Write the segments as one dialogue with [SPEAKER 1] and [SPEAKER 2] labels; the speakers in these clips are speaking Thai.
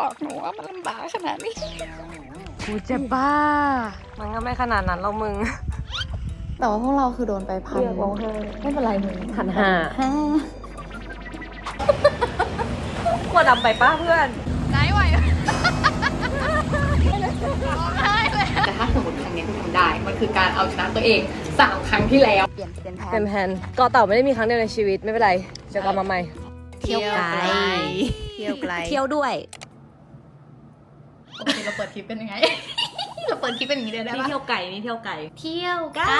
[SPEAKER 1] บอกหนูว่ามันลำบากขนาดนี้
[SPEAKER 2] กูเจ็บบ้า มันก็ไม่ขนาดนั้นเรามึง
[SPEAKER 1] แต่ว่าพวกเราคือโดนไปพันไม่เป็นไรมึง
[SPEAKER 2] พันห้า
[SPEAKER 1] ห้าก
[SPEAKER 2] ลัวดำไปป้าเพื่อน
[SPEAKER 1] ไหนไหว
[SPEAKER 3] แต่ถ้าสมมติครั้งนี้คุณทำได้ มันคือการเอาชนะตัวเองสามครั้งที่แล้ว
[SPEAKER 1] เปลี่ยนเป็นแผ
[SPEAKER 2] เป็นนแผนเกาะเต่าไม่ได้มีครั้งเดียวในชีวิตไม่เป็นไรเจอกันมาใหม่
[SPEAKER 1] เที่ยวไกล เที่ยวไกล
[SPEAKER 2] เที่ยวด้วย
[SPEAKER 3] ปกติเราเปิดคลิปเป็นยังไง เราเปิดคลิปเป็นอย่างนี้เลยได้
[SPEAKER 2] นี่
[SPEAKER 3] ปะ
[SPEAKER 2] เที่ยวไก่นี่เที่ยวไก่
[SPEAKER 3] เที่ยวไกลอั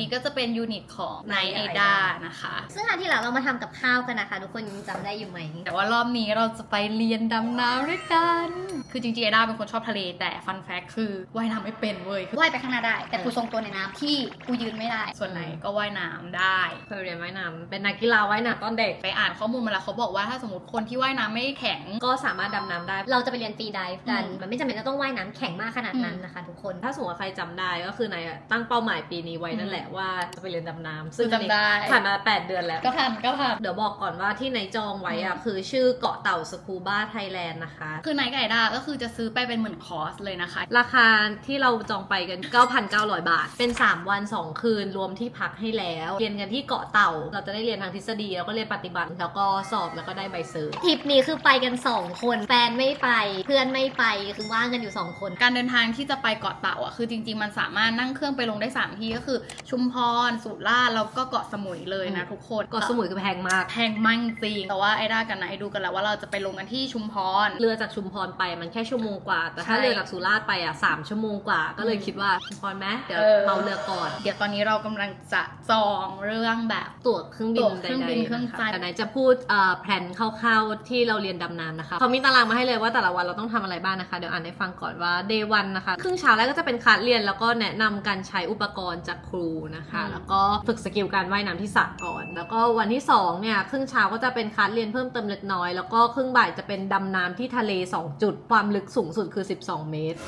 [SPEAKER 3] นนี้ก็จะเป็นยูนิตของไนไอดานะคะ
[SPEAKER 4] ซึ่งครั้งที่แล้วเรามาทำกับข้าวกันนะคะ ทุกคนยังจำได้อยู่ไหม
[SPEAKER 3] แต่ว่ารอบนี้เราจะไปเรียนดำน้ำด้วยกัน คือจริงๆไอดาเป็นคนชอบทะเลแต่ฟันแฟกคือว่ายน้ำไม่เป็นเว้ย
[SPEAKER 4] ว่ายไปข้างหน้าได้ แต่กูทรงตัวในน้ำที่กูยืนไม่ได้
[SPEAKER 3] ส่วนไหนก็ว่ายน้ำได้
[SPEAKER 2] เคยเรียนว่ายน้ำเป็นนักกีฬาว่ายน้ำตอนเด็ก
[SPEAKER 3] ไปอ่านข้อมูลมาแล้วเขาบอกว่าถ้าสมมติคนที่ว่ายน้ำไม่แข็ง
[SPEAKER 2] ก็สามารถดำน้ำได้
[SPEAKER 4] เราจะไปเรียนฟรีไดิฟกัน
[SPEAKER 3] อืม
[SPEAKER 4] มันไม่จำเป็นจะต้องว่ายน้ำแข็งมากขนาดนั้นนะคะ ทุกคน
[SPEAKER 2] ถ้าสมมติว่าใครจำได้ก็คือนายอะตั้งเป้าหมายปีนี้ไว้นั่นแหละว่าจะไปเรียนดำน้ำซึ่ง
[SPEAKER 3] จำได้
[SPEAKER 2] ผ่านมา 8 เดือนแล้ว
[SPEAKER 3] ก็ทันก็ทัน
[SPEAKER 2] เดี๋ยวบอกก่อนว่าที่นายจองไว้อะคือชื่อเกาะเต่าสคูบ้าไทยแลนด์นะคะ
[SPEAKER 3] คือไนท์กับไอดาก็คือจะซื้อไปเป็นเหมือนคอร์สเลยนะคะ
[SPEAKER 2] ราคาที่เราจองไปกัน 9,900 บาท เป็น 3 วัน 2 คืนรวมที่พักให้แล้ว เรียนกันที่เกาะเต่า เราจะได้เรียนทางทฤษฎีแล้วก็เรียนปฏิบัติ แล้วก็สอบแล้วก็ได้ใบเซอร์
[SPEAKER 4] ทริปนี้คือไปกัน 2 คนแฟนไม่ไปเพื่อนไม่ไปคือว่างกันอยู่ 2 คน
[SPEAKER 3] การเดินทางที่จะไปเกาะเต่าอะคือจริงๆมันสามารถนั่งเครื่องไปลงได้3ที่ก็คือชุมพร สุราษฎร์แล้วก็เกาะสมุยเลยนะทุกคน
[SPEAKER 2] เกาะสมุยคือแพงมาก
[SPEAKER 3] แพงมากจริงแต่ว่าไอดากับไนท์ดูกันแล้วว่าเราจะไปลงกันที่ชุมพร
[SPEAKER 2] เรือจากชุมพรไปมันแค่ชั่วโมงกว่า แต่ถ้า
[SPEAKER 3] ใช่
[SPEAKER 2] เรือจากสุราษฎร์ไปอะสามชั่วโมงกว่า ก็เลยคิดว่าชุมพรไหมเดี๋ยว
[SPEAKER 3] เออ
[SPEAKER 2] เมาเรือก่อน
[SPEAKER 3] เดี๋ยวตอนนี้เรากำลังจะจองเรื่องแบบ
[SPEAKER 2] ตั๋วเครื่องบิน
[SPEAKER 3] ตั๋วเครื่องบิน
[SPEAKER 2] ใดๆ
[SPEAKER 3] เครื่อง
[SPEAKER 2] นะคะ
[SPEAKER 3] จ่าย
[SPEAKER 2] แต่ไหนจะพูดเอ่อแผนคร่าวๆที่เราเรียนดำน้ำนะคะเขามีตารางมาให้เลยว่าแต่ละวันเราต้องทำอะไรบ้างนะคะ เดี๋ยวอ่านให้ฟังก่อนว่า day 1นะคะ ครึ่งเช้าแรกก็จะเป็นคลาสเรียนแล้วก็แนะนำการใช้อุปกรณ์จากครูนะคะ แล้วก็ฝึกสกิลการว่ายน้ำที่สระก่อน แล้วก็วันที่สองเนี่ยครึ่งเช้าก็จะเป็นคลาสเรียนเพิ่มเติมเล็กน้อย แล้วก็ครึ่งบ่ายจะเป็นดำน้ำที่ทะเล 2 จุด ความลึกสูงสุดคือ 12 เมตร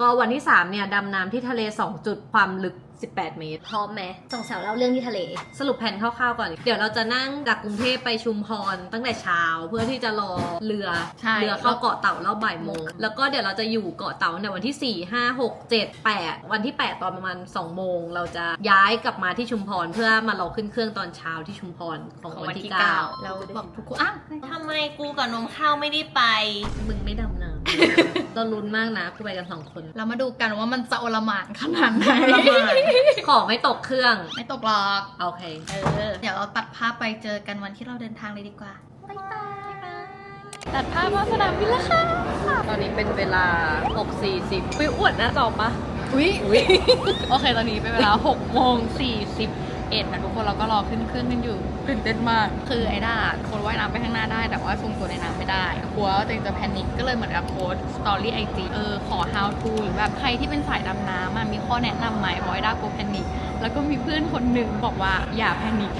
[SPEAKER 2] ก็วันที่สามเนี่ยดำน้ำที่ทะเล 2 จุดความลึก 18 เมตร
[SPEAKER 4] พร้อมไหมสองสาวเล่าเรื่องที่ทะเล
[SPEAKER 2] สรุปแผนคร่าวๆก่อน เดี๋ยวเราจะนั่งจากกรุงเทพไปชุมพรตั้งแต่เช้าเพื่อที่จะรอเรือ
[SPEAKER 3] ใช่
[SPEAKER 2] เรือเข้าเกาะเต่ารอบบ่ายโมง แล้วก็เดี๋ยวเราจะอยู่เกาะเต่าในวันที่ 4 5 6 7 8 วันที่ 8 ตอนประมาณ2โมง เราจะย้ายกลับมาที่ชุมพรเพื่อมารอขึ้นเครื่องตอนเช้าที่ชุมพรของ
[SPEAKER 3] ของ
[SPEAKER 2] วั
[SPEAKER 3] วันน
[SPEAKER 2] ที่
[SPEAKER 3] ที่
[SPEAKER 2] 9
[SPEAKER 3] 9เราบอกทุกคนอะ
[SPEAKER 2] ทำไมกูกับนมข้าวไม่ได้ไป มึงไม่ดำน้ำ เราลุ้นมากนะกูไปกันสองคน
[SPEAKER 3] เรามาดูกันว่ามันจะโอลหมานขนาดไหน
[SPEAKER 2] ขอไม่ตกเครื่อง
[SPEAKER 3] ไม่ตกหรอก
[SPEAKER 2] โอเค
[SPEAKER 3] เออ เดี๋ยวเราตัดภาพไปเจอกันวันที่เราเดินทางเลยดีกว่าตัดภาพมาสนามบินแล้วค่ะ
[SPEAKER 2] ตอนนี้เป็นเวลา 6.40 ไปอวดหน้าจอปะ
[SPEAKER 3] อุ้ยโอเค ตอนนี้เป็นเวลา6โมง 41นะทุกคนเราก็รอขึ้นเครื่องกันอยู่ตื่นเต้นมาก คือไอ้ด้าคนว่ายน้ำไปข้างหน้าได้ แต่ว่าทรงตัวในน้ำไม่ได้กลัวว่าตัวเองจะแพนิคก็เลยเหมือนกับโพสสตอรี่ไอจีเออขอ how to หรือแบบใครที่เป็นสายดำน้ำอะมีข้อแนะนำไหมเพราะไอ้ด้ากลัวแพนิคแล้วก็มีเพื่อนคนหนึ่งบอกว่าอย่าแพนิค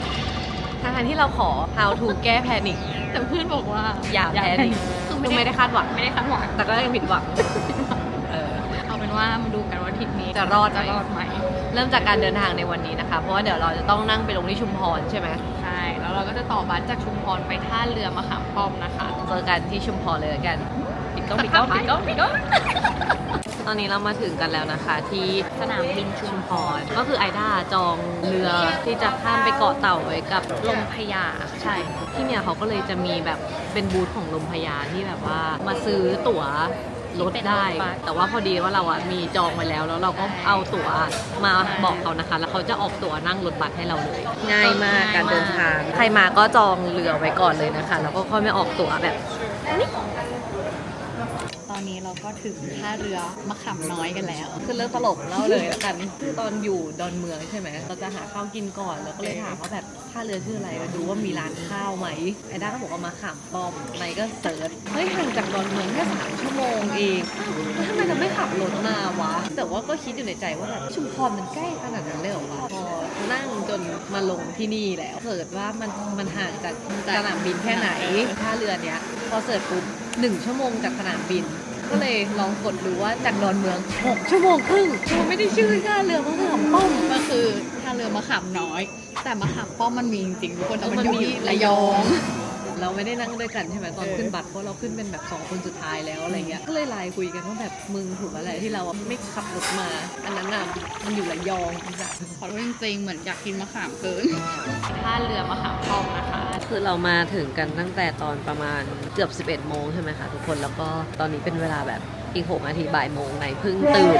[SPEAKER 2] ทั้งๆที่เราขอ how to แก้แพนิค
[SPEAKER 3] แต่เพื่อนบอกว่า
[SPEAKER 2] อย่าแพนิค
[SPEAKER 3] คือ
[SPEAKER 2] คือ
[SPEAKER 3] ไม่
[SPEAKER 2] ไม่
[SPEAKER 3] ได้
[SPEAKER 2] ได้คาดหวัง
[SPEAKER 3] ไม่ได้คาดหวัง
[SPEAKER 2] แต่ก็ยังผิดหวังเออ
[SPEAKER 3] เอาเป็นว่ามาดูกันว่าทริปนี้
[SPEAKER 2] จะรอดไหม
[SPEAKER 3] จะรอดไหม
[SPEAKER 2] เริ่มจากการเดินทางในวันนี้นะคะ เพราะว่าเดี๋ยวเราจะต้องนั่งไปลงที่ชุมพรใช่ไหม
[SPEAKER 3] ใช่ แล้วเราก็จะต่อบัสจากชุมพรไปท่าเรือมะขามป้อมนะคะ
[SPEAKER 2] เจอกันที่ชุมพรเลยละกันปิดกล้องปิดกล้องปิดกล้องปิดกล้องตอนนี้เรามาถึงกันแล้วนะคะ ที่
[SPEAKER 3] สนามบินชุ
[SPEAKER 2] ชุ
[SPEAKER 3] ม
[SPEAKER 2] ม
[SPEAKER 3] พ
[SPEAKER 2] พ
[SPEAKER 3] ร
[SPEAKER 2] รก็คือไอด้าจองเรือที่จะข้ามไปเกาะเต่าไว้กับ
[SPEAKER 3] ลมพญา
[SPEAKER 2] ใช่ ที่เนี่ยเขาก็เลยจะมีแบบเป็นบูธของลมพยาที่แบบว่ามาซื้อตั๋ว รถได้ แต่ว่าพอดีว่าเราอะมีจองไว้แล้ว แล้วเราก็เอาตั๋วมาบอกเขานะคะ แล้วเขาจะออกตั๋วนั่งรถบัสให้เราเลย ง่ายมากการเดินทาง ใครมาก็จองเรือไว้ก่อนเลยนะคะ แล้วก็ค่อยไม่ออกตั๋วแบบ
[SPEAKER 3] ต อนนี้เราก็ถึงท่าเรือมะขามน้อยกันแล้ว
[SPEAKER 2] คือเรื่องตลกเล่าเลยและกัน ตอนอยู่ดอนเมืองใช่ไหมเราจะหาข้าวกินก่อน แล้วก็เลยถามว่าแบบท่าเรือชื่ออะไรดูว่ามีร้านข้าวไหม ไอ้ด้าก็บอกว่ามาขามป้อมไนก็เสิร์ช เฮ้ยห่างจากดอนเมืองแค่สามชั่วโมงเองแล้วทำไมเราไม่ขับรถมาวะ แต่ว่าก็คิดอยู่ในใจว่าแบบชุมพรมันใกล้ขนาดนั้นเลยเหรอวะพอนั่งจนมาลงที่นี่แล้วเสิร์ชว่ามันมันห่างจากสนามบินแค่ไหนท่าเรือเนี้ยพอเสิร์ชปุ๊บหนึ่งชั่วโมงจากสนามบิน ก็เลยลองกดดูว่าจากดอนเมือง 6 ชั่วโมงครึ่งมันไม่ได้ชื่อท่าเรือมะขามป้อม
[SPEAKER 3] ก็คือท่าเรือมะขามน้อย แต่มะขามป้อมมันมีจริงๆทุกคนแต่มัน
[SPEAKER 2] มัน
[SPEAKER 3] อยู่
[SPEAKER 2] มี
[SPEAKER 3] ที่ระยอง
[SPEAKER 2] เราไม่ได้นั่งด้วยกันใช่ไหมตอนขึ้นบัตรเพราะเราขึ้นเป็นแบบสองคนสุดท้ายแล้วอะไรเงี้ยก็เลยไลน์คุยกันว่าแบบมึงถูกอะไรที่เราไม่ขับรถมา อันนั้นน่ะมันอยู่ระยองอีสัตว์
[SPEAKER 3] ขอโทษจริงๆเหมือนอยากกินมะขามเกินท่าเรือมะขามป้อมนะคะ
[SPEAKER 2] คือเรามาถึงกันตั้งแต่ตอนประมาณเกือบ 11 โมงใช่ไหมคะทุกคนแล้วก็ตอนนี้เป็นเวลาแบบอีก6นาทีบ่ายโมงไหนเพิ่งตื่น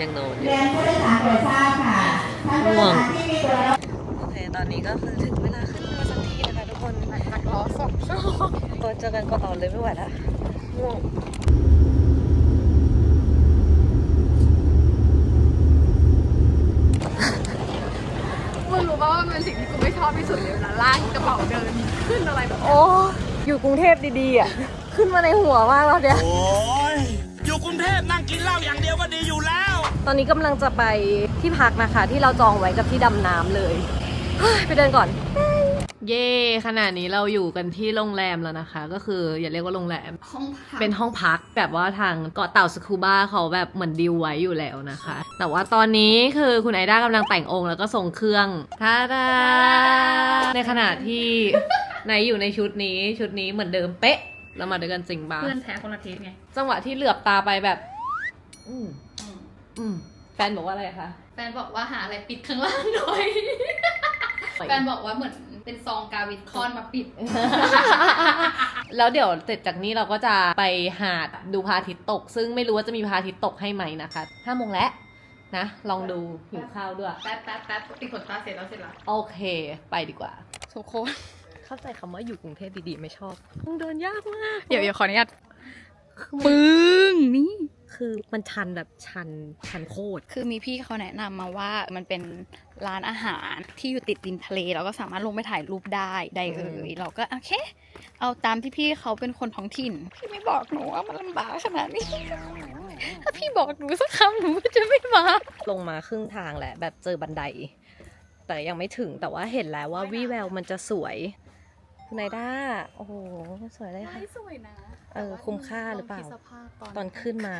[SPEAKER 2] ยังนอนอยู่
[SPEAKER 5] เรียนผู้โดยสารโปรดทราบค่ะท่านผู้โดยสารที่มีตัว
[SPEAKER 2] โอเค ตอนนี้ก็คือถึงเวลาขึ้นเรือสักทีนะคะทุกคน
[SPEAKER 3] นักล้อสองชั่วโมง
[SPEAKER 2] ตัวเจอกันก่อนเลยไม่ไหวแล้วง่วง
[SPEAKER 3] มึงรู้ป่าว่ามันเป็นสิ่งที่กูไม่ชอบที่สุดเลยเวลาลากกระเป๋าเดินขึ้นอะไรแบบ
[SPEAKER 2] โอ้อยู่กรุงเทพดีๆอะขึ้นมาในหัวมากแล้วเนี่ย
[SPEAKER 6] โอ้ยอยู่กรุงเทพนั่งกินเหล้าอย่างเดียวก็ดีอยู่แล้ว
[SPEAKER 2] ตอนนี้กำลังจะไปที่พักนะคะ ที่เราจองไว้กับที่ดำน้ำเลยเฮ้ย ไปเดินก่อน เย่ขณะนี้เราอยู่กันที่โรงแรมแล้วนะคะ ก็คืออย่าเรียกว่าโรงแรม
[SPEAKER 3] ห้องพัก
[SPEAKER 2] เป็นห้องพักแบบว่าทางเกาะเต่าสคูบ้าเขาแบบเหมือนดีลไว้อยู่แล้วนะคะ แต่ว่าตอนนี้คือคุณไอด้ากำลังแต่งองค์แล้วก็ส่งเครื่องท่าดาในขณะที่ไหนอยู่ในชุดนี้ชุดนี้เหมือนเดิมเป๊ะแล้วมาด้วยกันจริงบ้า
[SPEAKER 3] เพื่อนแท้คนละเทสไง
[SPEAKER 2] จังหวะที่เหลือบตาไปแบบ อืมอืมแฟนบอกว่าอะไรคะ
[SPEAKER 3] แฟนบอกว่าหาอะไรปิดข้างล่างหน่อย แฟนบอกว่าเหมือนเป็นซองกาวิดคอนมาปิด
[SPEAKER 2] แล้วเดี๋ยวเสร็จจากนี้เราก็จะไปหาดดูพระอาทิตย์ตก ซึ่งไม่รู้ว่าจะมีพระอาทิตย์ตกให้ไหมนะคะห้าโมงแล้วนะ ลองดูหิวข้าวด้วย
[SPEAKER 3] แป๊บแป๊บแป๊บปิดขนตาเสร็จแล้วเสร็จแล้ว
[SPEAKER 2] โอเค ไปดีกว่า
[SPEAKER 3] ทุกคน
[SPEAKER 2] เข้าใจคำว่าอยู่กรุงเทพดีๆ ไม่ชอบมันเดินยากมาก
[SPEAKER 3] เดี๋ยวเดี๋ยวขออนุญาต ปึ้งนี่
[SPEAKER 2] คือมันชันแบบชันชันโคตร
[SPEAKER 3] คือมีพี่เขาแนะนำมาว่ามันเป็นร้านอาหารที่อยู่ติดริมทะเลเราก็สามารถลงไปถ่ายรูปได้ได้เอ่ยเราก็โอเค เอาตามที่พี่เขาเป็นคนท้องถิ่น พี่ไม่บอกหนูว่ามันลำบากขนาดนี้ ถ้าพี่บอกหนูสักคำหนูก็จะไม่มา
[SPEAKER 2] ลงมาครึ่งทางแหละ แบบเจอบันได แต่ยังไม่ถึงแต่ว่าเห็นแล้วว่าวิแววมันจะสวยคุณไนด้าโอ้โห สวยเลยค่ะ
[SPEAKER 3] สวยนะ
[SPEAKER 2] เออคุ้มค่าหรือเปล่า
[SPEAKER 3] ลงคิดสภาพ
[SPEAKER 2] ตอนขึ้นมา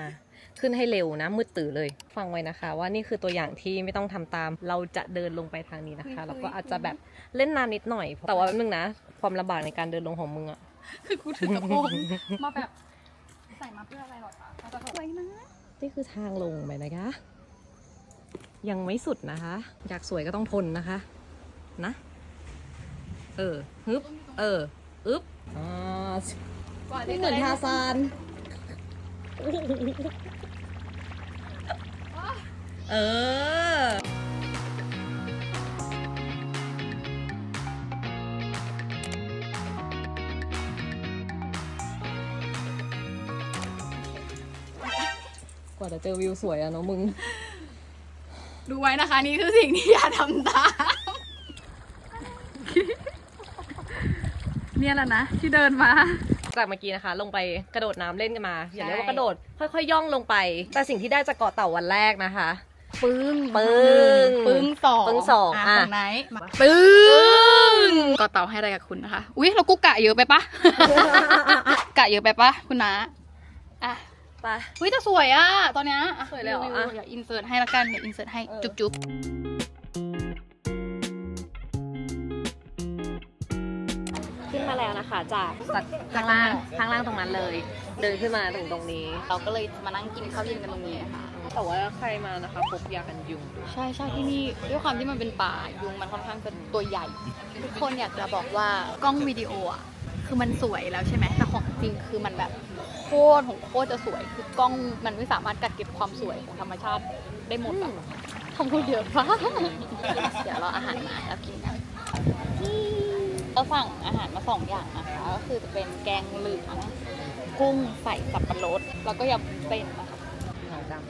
[SPEAKER 2] ขึ้นให้เร็วนะ มืดตื่อเลย ฟังไว้นะคะ ว่านี่คือตัวอย่างที่ไม่ต้องทำตาม เราจะเดินลงไปทางนี้นะคะ แล้วก็อาจจะแบบเล่นน้ำนิดหน่อย แต่ว่าแป๊บนึงนะ ความลำบากในการเดินลงของมึงอะ
[SPEAKER 3] คือกูถือกระโปรงมาแบบใส่มาเพื่ออะไรหรอคะเราจะสวยนะ
[SPEAKER 2] นี่คือทางลงไปนะคะ ยังไม่สุดนะคะ อยากสวยก็ต้องทนนะคะ นะ เออฮึบ เอออึ๊บอ่า ไม่เหมือนทาซานเออ กว่าจะเจอวิวสวยอะเนาะมึง
[SPEAKER 3] ดูไว้นะคะ นี่คือสิ่งที่อย่าทำตาม เนี่ยแหละนะ ที่เดินมา
[SPEAKER 2] จากเมื่อกี้นะคะ ลงไปกระโดดน้ำเล่นกันมาอย่าเรียกว่ากระโดด ค่อยๆ ย่องลงไป แต่สิ่งที่ได้จากเกาะเต่าวันแรกนะคะ
[SPEAKER 3] ปึ้ง
[SPEAKER 2] ปึ้ง
[SPEAKER 3] ปึ้งสอง
[SPEAKER 2] ปึ้งสอง
[SPEAKER 3] อะ
[SPEAKER 2] อะ
[SPEAKER 3] ของไหนปึ้งก็เต่าให้อะไรกับคุณนะคะ อุ๊ยเรากูกะเยอะไปปะกะเยอะไปปะคุณน้าอะ
[SPEAKER 2] ไป
[SPEAKER 3] อุ๊ยแต่สวยอะตอนเนี้ยอะ
[SPEAKER 2] สวยเลยเหรอ
[SPEAKER 3] วิว
[SPEAKER 2] อะ
[SPEAKER 3] ๆอย่าอินเสิร์ตให้ละกันเดี๋ยวอินเสิร์ตให้
[SPEAKER 2] เออ
[SPEAKER 3] จุ๊บ
[SPEAKER 2] มาแล้วนะคะจากจากข้างล่างข้างล่างตรงนั้นเลย เดินขึ้นมาถึงตรงนี้
[SPEAKER 3] เราก็เลยมานั่งกินข้าวเย็นกันตรงนี้ค่ะ
[SPEAKER 2] แต่ว่าใครมานะคะพกยากันยุง
[SPEAKER 3] ใช่ใช่ที่นี่ด้วยความที่มันเป็นป่ายุงมันค่อนข้างเป็นตัวใหญ่ ทุกคนอยากจะบอกว่ากล้องวิดีโออะคือมันสวยแล้วใช่ไหมแต่ของจริงคือมันแบบโคตรของโคตรจะสวย คือกล้องมันไม่สามารถกัดเก็บความสวยของธรรมชาติได้หมดอะทำพูดเยอะปะเดี๋ยวเราอาหารมาแล้วกินกันเรา สั่งอาหารมาสองอย่างนะคะก็คือจะเป็นแกงเหลืองกุ้งใส่สับปะรดแล้วก็ยำเส้นนะคะ
[SPEAKER 2] เหงาจัง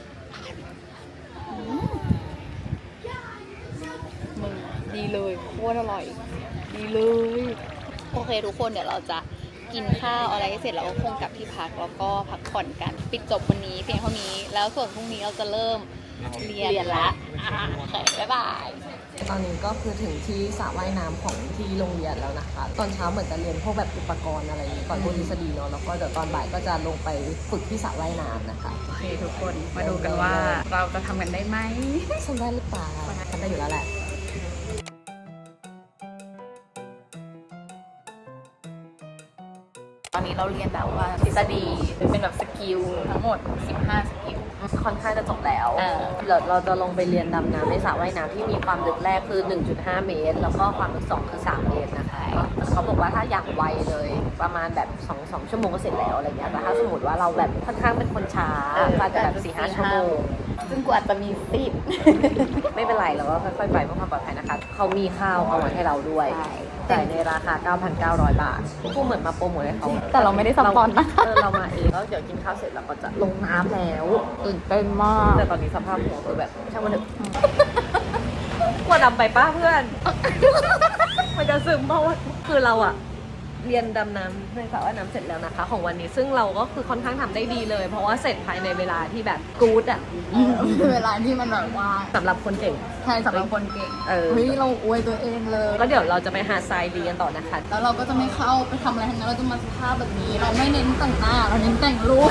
[SPEAKER 3] มึงดีเลยโคตรอร่อย ดีเลย โอเคทุกคนเดี๋ยวเราจะกินข้าวอะไรให้เสร็จแล้วก็คงกลับที่พักแล้วก็พักผ่อนกัน ปิดจบวันนี้เพียงเท่านี้แล้วส่วนพรุ่งนี้เราจะเริ่มเรียน
[SPEAKER 2] เรียนละ
[SPEAKER 3] อ่าโอเคบ๊ายบาย
[SPEAKER 2] ตอนนี้ก็คือถึงที่สระว่ายน้ำของที่โรงเรียนแล้วนะคะ ตอนเช้าเหมือนจะเรียนพวกแบบอุปกรณ์อะไรก่อนพวกทฤษฎีเนาะแล้วก็เดี๋ยวตอนบ่ายก็จะลงไปฝึกที่สระว่ายน้ำนะคะ
[SPEAKER 3] โอเคทุกคนมาดูกันว่าเราจะทำกันได้ไหม
[SPEAKER 2] ทำได้หรือเปล่าทำได้อยู่แล้วแหละ
[SPEAKER 3] ตอนนี้เราเรียนแบบว่าทฤษฎีเป็นแบบสกิลทั้งหมด 15 สกิล
[SPEAKER 2] ค่อนข้างจะจบแล้ว
[SPEAKER 3] เออ
[SPEAKER 2] เดี๋ยวเราจะลงไปเรียนดำน้ำในสระว่ายน้ำที่มีความลึกแรกคือ 1.5 เมตร แล้วก็ความลึก 2 คือ 3 เมตรนะคะเขาบอกว่าถ้าอยากไวเลย ประมาณแบบ2 2ชั่วโมงก็เสร็จแล้วอะไรเงี้ยแต่ถ้าสมมติว่าเราแบบค่อนข้างเป็นคนช้าก็อาจจะแบบ4 5ชั่วโมง
[SPEAKER 3] ซึ่งกูอาจจะมีสิทธิ์
[SPEAKER 2] ไม่เป็นไรเราก็ค่อยๆไปเพื่อความปลอดภัยนะคะ เขามีข้าวเอาไว้ให้เราด้วย
[SPEAKER 3] ใช่
[SPEAKER 2] จ่ายในราคา 9,900 บาทกูเหมือนมาโปรโมทให้เขา
[SPEAKER 3] แต่เราไม่ได้สปอนนะ
[SPEAKER 2] เออเรามาเองแล้วเดี๋ยวกินข้าวเสร็จเราก็จะลงน้ำแล้ว
[SPEAKER 3] ตื่นเต้นมาก
[SPEAKER 2] แต่ตอนนี้สภาพหัวคือแบบช่างมันเถอะกลัวดำไปป้าเพื่อน มันจะซึมเพราะว่าคือเราอะ เรียนดำน้ำในสระว่ายน้ำเสร็จแล้วนะคะ ของวันนี้ซึ่งเราก็คือค่อนข้างทำได้ดีเลย เพราะว่าเสร็จภายในเวลาที่แบบกู๊ดอะ
[SPEAKER 3] เวลาที่มันแบบว่า
[SPEAKER 2] สำหรับคนเก่ง
[SPEAKER 3] ใช่สำหรับคนเก่ง
[SPEAKER 2] เออ
[SPEAKER 3] เฮ้ยเราอวยตัวเองเลย
[SPEAKER 2] ก็เดี๋ยวเราจะไปหาทรายดีกันต่อนะคะ
[SPEAKER 3] แล้วเราก็จะไม่เข้าไปทำอะไรทั้งนั้นเราจะมาสภาพแบบนี้ เราไม่เน้นแต่งหน้า เราเน้นแต่งรูป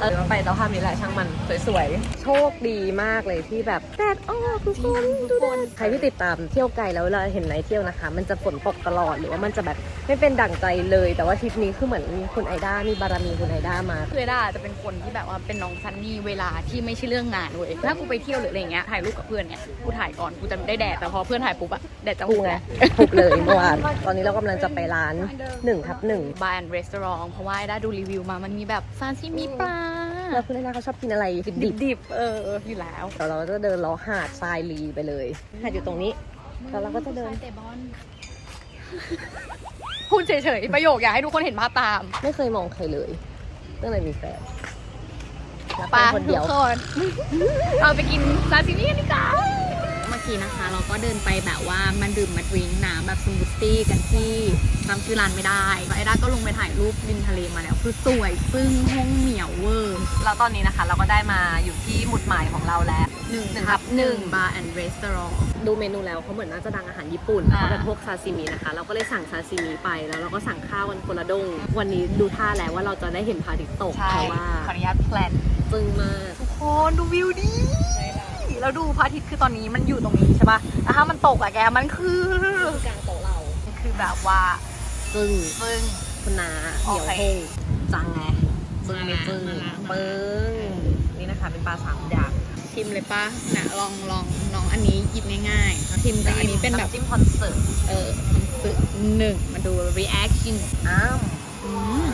[SPEAKER 2] เออไปสภาพนี้แหละช่างมันสวยๆ โชคดีมากเลยที่แบบแดดออกทุกคนทุกคนใครที่ติดตามเที่ยวไกลแล้วเวลาเห็นไนท์เที่ยวนะคะ มันจะฝนตกตลอดหรือว่ามันจะแบบไม่เป็นดั่งใจเลย แต่ว่าทริปนี้คือเหมือนมีคุณไอด้ามีบารมีคุณไอด้ามา
[SPEAKER 3] คือไอด้าจะเป็นคนที่แบบว่าเป็นน้องซันนี่เวลาที่ไม่ใช่เรื่องงานเว้ยถ้ากูไปเที่ยวหรืออะไรเงี้ยถ่ายรูปกับเพื่อนเนี่ยกูถ่ายก่อนกูจะได้แดดแต่พอเพื่อนถ่ายปุ๊บอะแดดจะ
[SPEAKER 2] กู
[SPEAKER 3] หู
[SPEAKER 2] ไง
[SPEAKER 3] ไง
[SPEAKER 2] ถูกเลยเมื่อวานตอนนี้เรากำลังจะไปร้าน1ทับหนึ่ง
[SPEAKER 3] บาร์แอนด์รีสอร์ทเพราะว่าไอด้าดูรีวิวมามันมีแบบซาซิมิปลา
[SPEAKER 2] แล้วคุณไอด้าเขาชอบกินอะไรดิบ
[SPEAKER 3] ดิบๆเอออยู่แล้ว
[SPEAKER 2] ๆเดี๋ยวเราก็จะเดินล้อหาดทรายลีไปเลยหาดอยู่ตรงนี้แล้วเราก็จะเดิน
[SPEAKER 3] เตะบอล พูดเฉยๆ ประโยคอยากให้ทุกคนเห็นภาพตาม
[SPEAKER 2] ไม่เคยมองใครเลยตั้งแต่มีแฟนแล้ว
[SPEAKER 3] ปา
[SPEAKER 2] เป็นคน
[SPEAKER 3] ทุ
[SPEAKER 2] เดี
[SPEAKER 3] ก
[SPEAKER 2] ยว
[SPEAKER 3] คน เราไปกินซาซิมิกันดีกว่าเมื่อกี้นะคะ เราก็เดินไปแบบว่ามันดื่มมาดริงก์น้ำแบบสมูทตี้กันที่จำชื่อร้านไม่ได้ไอด้าก็ลงไปถ่ายรูปริมทะเลมาแล้ว คือสวยซึ่งห้องเหมียวเวอร์
[SPEAKER 2] แล้วตอนนี้นะคะ เราก็ได้มาอยู่ที่หมุดหมายของเราแล้ว
[SPEAKER 3] หนึ่ง
[SPEAKER 2] หนึ่งทับหนึ่ง
[SPEAKER 3] บาร์แอนด์รีสอร์ท
[SPEAKER 2] ดูเมนูแล้วเขาเหมือนน่าจะดังอาหารญี่ปุ่น
[SPEAKER 3] อ่า
[SPEAKER 2] เขาแบบพวกซาซิมินะคะ เราก็เลยสั่งซาซิมิไปแล้วเราก็สั่งข้าวกันคนละดง วันนี้ดูท่าแล้วว่าเราจะได้เห็นพระอาทิตย์ตก
[SPEAKER 3] ใช่
[SPEAKER 2] เพราะว่า
[SPEAKER 3] ขออนุญาตแพลน
[SPEAKER 2] จึงมาก
[SPEAKER 3] ทุกคนดูวิวดี แล้วดูพระอาทิตย์คือตอนนี้มันอยู่ตรงนี้ใช่ปะแล้วถ้ามันตกอะแกมันคือ
[SPEAKER 2] กลางโต๊ะเรา
[SPEAKER 3] คือแบบว่า
[SPEAKER 2] จึง
[SPEAKER 3] ซึ่ง
[SPEAKER 2] คุณนาเหนียว
[SPEAKER 3] โอเค
[SPEAKER 2] โฮงจังไงจึงไม่จึงปึ้งนี่นะคะเป็นปลาสามอย่าง
[SPEAKER 3] ชิมเลยปะนะลองลองลองอันนี้หยิบง่ายๆชิมกับอันนี้เป็นแบบำ
[SPEAKER 2] จิ้มคอนเสิร์ต
[SPEAKER 3] เออมันสึหนึ่งมาดู reaction
[SPEAKER 2] อ้าว
[SPEAKER 3] อืม
[SPEAKER 2] เป็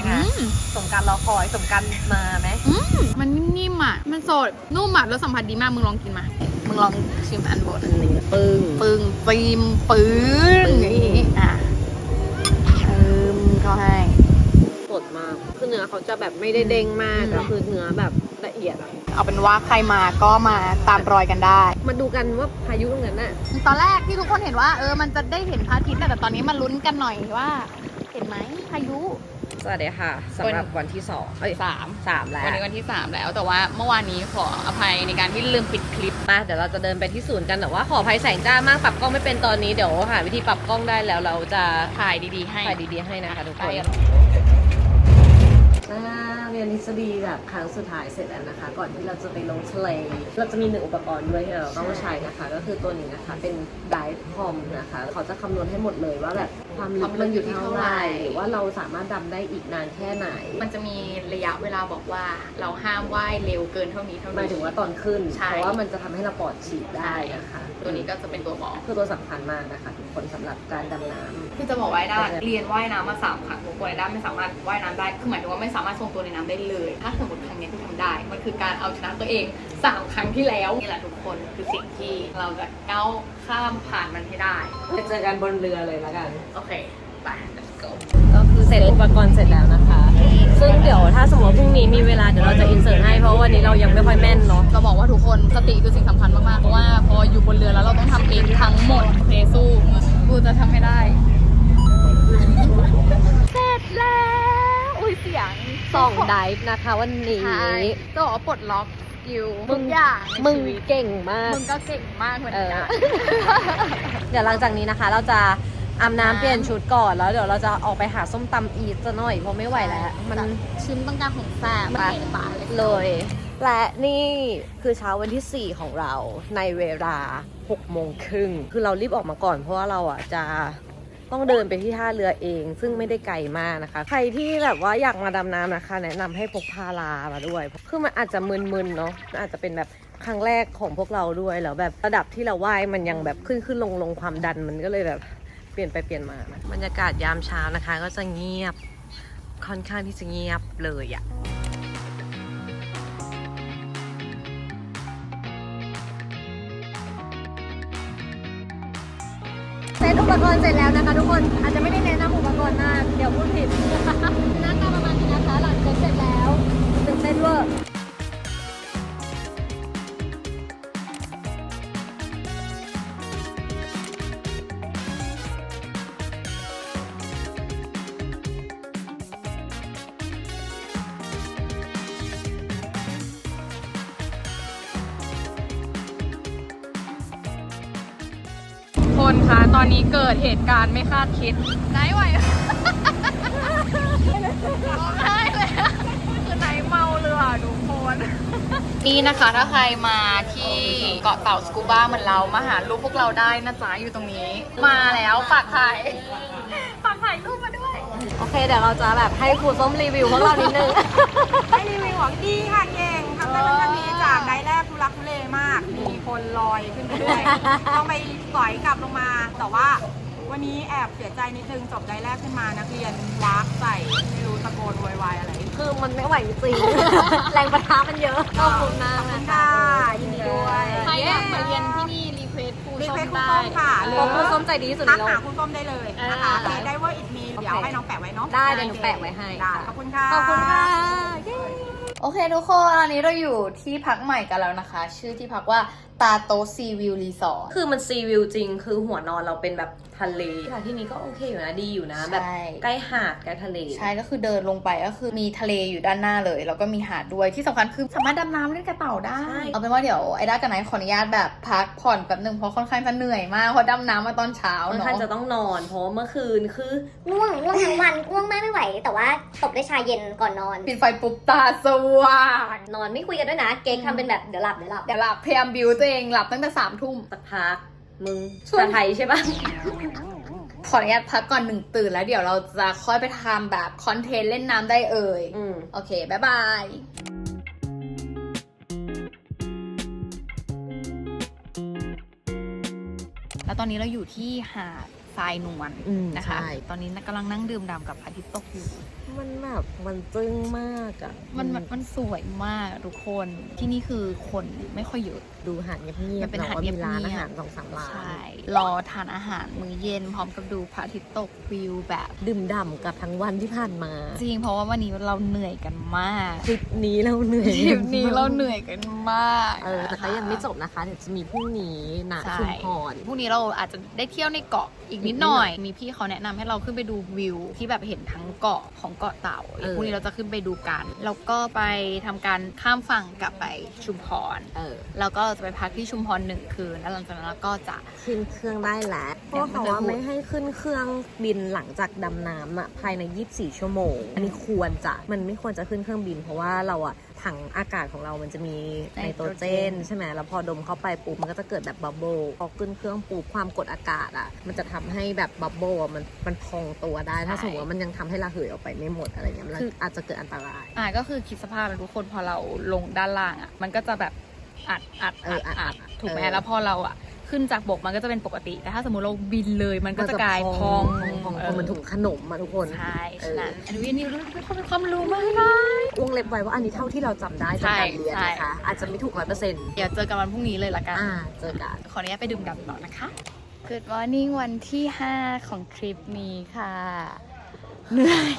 [SPEAKER 2] นไง
[SPEAKER 3] อืม
[SPEAKER 2] สมการรอคอยสมการมาไหม
[SPEAKER 3] อืมมันนิ่มๆอะ มันสด นุ่มอะแล้วสัมผัสดีมาก มึงลองกินมา มึงลองชิมอันบน
[SPEAKER 2] อันนี้ปึ้ง
[SPEAKER 3] ปึ้งปิมปึ้งอย่างนี้อะเติมก็ให้
[SPEAKER 2] สดมาก คือเนื้อเขาจะแบบไม่ได้เด้งมาก
[SPEAKER 3] อืม
[SPEAKER 2] แต่คือเนื้อแบบละเอียดอะ
[SPEAKER 3] เอาเป็นว่าใครมาก็มาตามรอยกันได้
[SPEAKER 2] มาดูกันว่าพายุตรงนั้นน่ะ
[SPEAKER 3] ตอนแรกที่ทุกคนเห็นว่าเออ มันจะได้เห็นพระอาทิตย์น่ะแต่ตอนนี้มาลุ้นกันหน่อยว่า เห็นไหมพายุ
[SPEAKER 2] สวัสดีค่ะสำหรับวันที่สองเอ้ย
[SPEAKER 3] สาม
[SPEAKER 2] สามแล้ว
[SPEAKER 3] วันนี้วันที่3แล้วแต่ว่าเมื่อวานนี้ขออภัยในการที่ลืมปิดคลิป
[SPEAKER 2] ไปเดี๋ยวเราจะเดินไปที่ศูนย์กันแต่ว่าขออภัยแสงจ้ามากปรับกล้องไม่เป็นตอนนี้เดี๋ยวหาวิธีปรับกล้องได้แล้วเราจะ
[SPEAKER 3] ถ่ายดีๆให้
[SPEAKER 2] ถ่ายดีๆให้นะคะทุกคน
[SPEAKER 3] ไป
[SPEAKER 2] อ่าเรียนทฤษฎีแบบครั้งสุดท้ายเสร็จแล้วนะคะ ก่อนที่เราจะไปลงทะเลเราจะมีหนึ่งอุปกรณ์ด้วยที่เราต้องใช้นะคะ ก็คือตัวนี้นะคะเป็น dive com นะคะเขาจะคำนวณให้หมดเลยว่าแบบ ความลึกมันอยู่ที่เท่าไหร่หรือว่าเราสามารถดำได้อีกนานแค่ไหน
[SPEAKER 3] มันจะมีระยะเวลาบอกว่าเราห้ามว่ายเร็วเกินเท่านี้เท่า
[SPEAKER 2] หมาย
[SPEAKER 3] นี้
[SPEAKER 2] ถึงว่าตอนขึ้น
[SPEAKER 3] ใช่
[SPEAKER 2] เพราะว่ามันจะทำให้เราปอดฉีดได้นะคะ
[SPEAKER 3] ตัวนี้ก็จะเป็นตัวบอก
[SPEAKER 2] คือตัวสำคัญมากนะคะทุกคนสำหรับการดำน้ำ
[SPEAKER 3] คือจะบอกว่าไอ้ด้าเรียนว่ายน้ำมาสามครั้งทุกคนไอ้ด้าไม่สามารถว่ายน้ำได้ คือหมายถึงว่าไม่สามารถทรงตัวในน้ำได้เลย ถ้าสมมติครั้งนี้ที่ทำได้ มันคือการเอาชนะตัวเอง สามครั้งที่แล้วนี่แหละทุกคนคือสิ่งที่เราจะก้าวข้ามผ่านมันให้ได้
[SPEAKER 2] ไปเจอกันบนเรือเลยละกัน
[SPEAKER 3] โอเคไป let's go
[SPEAKER 2] ก็คือเสร็จอุปกรณ์เสร็จแล้วนะคะ ซึ่งเดี๋ยวถ้าสมมติว่าพรุ่งนี้มีเวลาเดี๋ยวเราจะอินเสิร์ตให้เพราะว่าวันนี้เรายังไม่ค่อยแม่นเนาะ
[SPEAKER 3] จะบอกว่าทุกคนสติคือสิ่งสำคัญมากๆ เพราะว่าพออยู่บนเรือแล้วเราต้องทำเองทั้งหมดเพสู้กูจะทำให้ได้ เสร็จแล้ว อุ้ยเสียง
[SPEAKER 2] สองไดฟ์นะคะวันนี้
[SPEAKER 3] ใช่จะบอกว่าปลดล็อกส กิล
[SPEAKER 2] มึ
[SPEAKER 3] ทุ
[SPEAKER 2] ง
[SPEAKER 3] กอย่างใน
[SPEAKER 2] มึง
[SPEAKER 3] ชีวิต
[SPEAKER 2] เก่งมาก
[SPEAKER 3] มึงก็เก่งมากเหมือน
[SPEAKER 2] เอ
[SPEAKER 3] กั
[SPEAKER 2] อ
[SPEAKER 3] น
[SPEAKER 2] เดี๋ยวหลังจากนี้นะคะ เราจะอาบน้ำ
[SPEAKER 3] น้ำ
[SPEAKER 2] เปลี่ยนชุดก่อนแล้วเดี๋ยวเราจะออกไปหาส้มตำอีทซะหน่อยเพราะไม่ไหวแล้ว มัน
[SPEAKER 3] ชิ้นต้องการของแสบ
[SPEAKER 2] ไป
[SPEAKER 3] เตะปากเลย
[SPEAKER 2] เลย และนี่คือเช้าวันที่ 4 ของเราในเวลา 6 โมงครึ่ง คือเรารีบออกมาก่อนเพราะว่าเราอะจะ ต้องเดินไปที่ท่าเรือเอง ซึ่งไม่ได้ไกลมากนะคะ ใครที่แบบว่าอยากมาดำน้ำนะคะ แนะนำให้พกพารามาด้วย คือมันอาจจะมึนๆเนาะอาจจะเป็นแบบครั้งแรกของพวกเราด้วยแล้วแบบระดับที่เราว่ายมันยังแบบขึ้นขึ้นลงลงความดันมันก็เลยแบบเปลี่ยนไปเปลี่ยนมานะบรรยากาศยามเช้านะคะ ก็จะเงียบค่อนข้างที่จะเงียบเลยอะ
[SPEAKER 4] เปกรณ์เสร็จแล้วนะคะทุกคนอาจจะไม่ได้แนะนำอุปกรณ์มาก เดี๋ยวพูดผิดหน้าตาประมาณนี้นะคะ หลังเซ็ตเสร็จแล้วตื่นเต้นเวอร์
[SPEAKER 3] คนคะตอนนี้เกิดเหตุการณ์ไม่คาดคิดไหนไหวร้องไห้เลยอะคือไหนเมาเรือทุกคนนี่นะคะ ถ้าใครมาที่เกาะเต่าสกูบ้าเหมือนเรามาหารูปพวกเราได้นะจ๊ะอยู่ตรงนี้ มาแล้วฝากถ่ายฝากถ่ายรูปมาด้วย
[SPEAKER 2] โอเค เดี๋ยวเราจะแบบให้ครูส้มรีวิวพวกเรานิดนึง
[SPEAKER 5] ให้รีวิวของดีค่ะเก่งทำได้เป็นครั้งนี้จากไดแรกทุลักทุเลมากมี คนลอยขึ้นไปด้วย ต้องไปสอยกลับลงมา แต่ว่าวันนี้แอบเสียใจนิดนึงจบไดแรกขึ้นมานักเรียนวากใส่ไม่รู้ตะโกนโวยวายอะไร
[SPEAKER 2] คือมันไม่ไหวจริงๆ แรงประทะมันเยอะ ขอบคุณมากนะ
[SPEAKER 5] ค่ะยินดีด้วย
[SPEAKER 3] ใครอยากมาเรียนที่นี่รีเควสครู
[SPEAKER 5] รี
[SPEAKER 3] ส้
[SPEAKER 5] เควส
[SPEAKER 3] ม
[SPEAKER 5] คุณ
[SPEAKER 3] ได้
[SPEAKER 5] ส้มค่ะห
[SPEAKER 2] ข
[SPEAKER 5] รือ
[SPEAKER 2] อบคุณส้มใจดีที่สุดใน
[SPEAKER 5] ทัก
[SPEAKER 2] โล
[SPEAKER 5] หาก คุณส้มได้เลยนะคะ
[SPEAKER 3] อ่า
[SPEAKER 5] เพจได้ว่าอิดมีเดี๋ยวให้น้องแปะไว้เนาะ
[SPEAKER 2] ได้เดี๋ยวหนูแปะไว้ให้
[SPEAKER 5] ได้
[SPEAKER 2] ค่ะ
[SPEAKER 5] ขอบคุณค่ะ
[SPEAKER 2] ขอบคุณค่ะ
[SPEAKER 3] โอเคทุกคนอันนี้เราอยู่ที่พักใหม่กันแล้วนะคะ ชื่อที่พักว่า ตาโตซีวิวรีสอร์ท
[SPEAKER 2] คือมันซีวิวจริง คือหัวนอนเราเป็นแบบทะเลค่ะที่นี้ก็โอเคอยู่นะดีอยู่นะ แบบ
[SPEAKER 3] ใช่
[SPEAKER 2] ใกล้หาดใกล้ทะเล
[SPEAKER 3] ใช่ก็คือเดินลงไปก็คือมีทะเลอยู่ด้านหน้าเลย แล้วก็มีหาดด้วยที่สำคัญคือสามารถดำน้ำเล่นกระเต่าได้
[SPEAKER 2] ใช่
[SPEAKER 3] เอาเป็นว่าเดี๋ยวไอ้ด้ากับไนท์ขออนุญาตแบบพักผ่อนแป๊บนึงเพราะค่อนข้างจะเหนื่อยมากเพราะดำน้ำมาตอนเช้า
[SPEAKER 2] ค่อน
[SPEAKER 3] เนาะ
[SPEAKER 2] ข้างจะต้องนอน เพราะว่าเมื่อคืนคือ
[SPEAKER 4] ง่วงง่วงทั้งวันง่วงมากไม่ไหว แต่ว่าตบด้วยชาเย็นก่อนนอน
[SPEAKER 3] ปิดไฟปุ๊บตาสว่าง
[SPEAKER 4] นอนไม่คุยกันด้วยนะ เก๊กทำเป็นแบบเดี๋ยวหลับเดี๋ยวหลับ
[SPEAKER 3] เดี๋ยวหลับพยายามบิวตัวเองหลับตั้งแต่สามทุ่ม
[SPEAKER 2] สักพักมึง
[SPEAKER 3] ช่วย
[SPEAKER 2] ภาษาไทยใช่ปะ
[SPEAKER 3] ขออนุญาตพักก่อนหนึ่งตื่นแล้วเดี๋ยวเราจะค่อยไปทำแบบคอนเทนต์เล่นน้ำได้เอ่ย
[SPEAKER 2] อืม
[SPEAKER 3] โอเค บ๊ายบาย แล้วตอนนี้เราอยู่ที่หาดทรายนวล
[SPEAKER 2] อืม
[SPEAKER 3] นะคะ
[SPEAKER 2] ใช่
[SPEAKER 3] ตอนนี้กำลังนั่งดื่มด่ำกับพระอาทิตย์ตกอยู่
[SPEAKER 2] มันแบบมันจึ้งมากอะ
[SPEAKER 3] มันมันมันสวยมากทุกคน ที่นี่คือคนไม่ค่อยเยอะ
[SPEAKER 2] ดูหาดเงียบๆ
[SPEAKER 3] มันเป็นหาด
[SPEAKER 2] แล้วก็มีร้าน
[SPEAKER 3] เงี
[SPEAKER 2] อาย
[SPEAKER 3] บๆ
[SPEAKER 2] หารสองสามร้าน
[SPEAKER 3] ใช่ รอทานอาหารมื้อเย็นพร้อมกับดูพระอาทิตย์ตกวิวแบบ
[SPEAKER 2] ดื่มด่ำกับทั้งวันที่ผ่านมา
[SPEAKER 3] จริงเพราะว่าวันนี้เราเหนื่อยกันมาก
[SPEAKER 2] ทริปนี้เราเหนื่อย
[SPEAKER 3] ทริปนี้เราเหนื่อยกันมาก
[SPEAKER 2] เออแต่ก็ยังไม่จบนะคะเดี๋ยวจะมีพรุ่งนี้นะ
[SPEAKER 3] ใช่
[SPEAKER 2] ชุมพร
[SPEAKER 3] พรุ่งนี้เราอาจจะได้เที่ยวในเกาะอีกนิดหน่อย มีพี่เขาแนะนำให้เราขึ้นไปดูวิว ที่แบบเห็นทั้งเกาะของเกาะเต่า
[SPEAKER 2] เออ
[SPEAKER 3] พรุ่งนี้เราจะขึ้นไปดูกัน แล้วก็ไปทำการข้ามฝั่งกลับไปชุมพร
[SPEAKER 2] เออ
[SPEAKER 3] แล้วก็จะไปพักที่ชุมพรหนึ่งคืน แล้วหลังจากนั้นเราก็จะ
[SPEAKER 2] ขึ้นเครื่องได้แล้วเพราะเขาว่าไม่ให้ขึ้นเครื่องบินหลังจากดำน้ำอะภายใน 24 ชั่วโมง อันนี้ควรจะมันไม่ควรจะขึ้นเครื่องบิน เพราะว่าเราอะถังอากาศของเรามันจะมีไนโตรเจน ใช่ไหมแล้วพอดมเข้าไปปุ๊บมันก็จะเกิดแบบบับเบิลพอขึ้นเครื่องปุ๊บความกดอากาศอะมันจะทำให้แบบบับเบิลอะมันมันพองตัวได้ ถ้าสมมติว่ามันยังทำให้ระเหยออกไปไม่หมดอะไรเงี้ยมันอาจจะเกิดอันตราย
[SPEAKER 3] อ่าก็คือคิดสภาพนะทุกคนพอเราลงด้านล่างอะมันก็จะแบบ อัดอัด
[SPEAKER 2] เอออัดอัด
[SPEAKER 3] ถูกไหม
[SPEAKER 2] เออ
[SPEAKER 3] แล้วพอเราอะขึ้นจากบกมันก็จะเป็นปกติ แต่ถ้าสมมติเราบินเลยมันก็จะกลายพอง
[SPEAKER 2] พอง
[SPEAKER 3] เอ
[SPEAKER 2] พอง
[SPEAKER 3] อ
[SPEAKER 2] เหมันถุงขนมอะทุกคน
[SPEAKER 3] ใช่
[SPEAKER 2] เอ
[SPEAKER 3] ฉะ
[SPEAKER 2] อ
[SPEAKER 3] นั้นอันนี้นี่เป็นคนเป็นความรู้มากเลย
[SPEAKER 2] วงเล็บไว้ว่าอันนี้เท่าที่เราจำได้จากการเรียน
[SPEAKER 3] ใช่
[SPEAKER 2] นะคะ อาจจะไม่ถูกร้อยเปอร์เซ็นต์
[SPEAKER 3] เดี๋ยวเจอกันวันพรุ่งนี้เลยละกัน
[SPEAKER 2] อ่าเจอกัน
[SPEAKER 3] ขออนุญาตไปดื่มด่ำต่อนะคะ Good morning วันที่ 5 ของทริปนี้ค่ะ เหนื่อย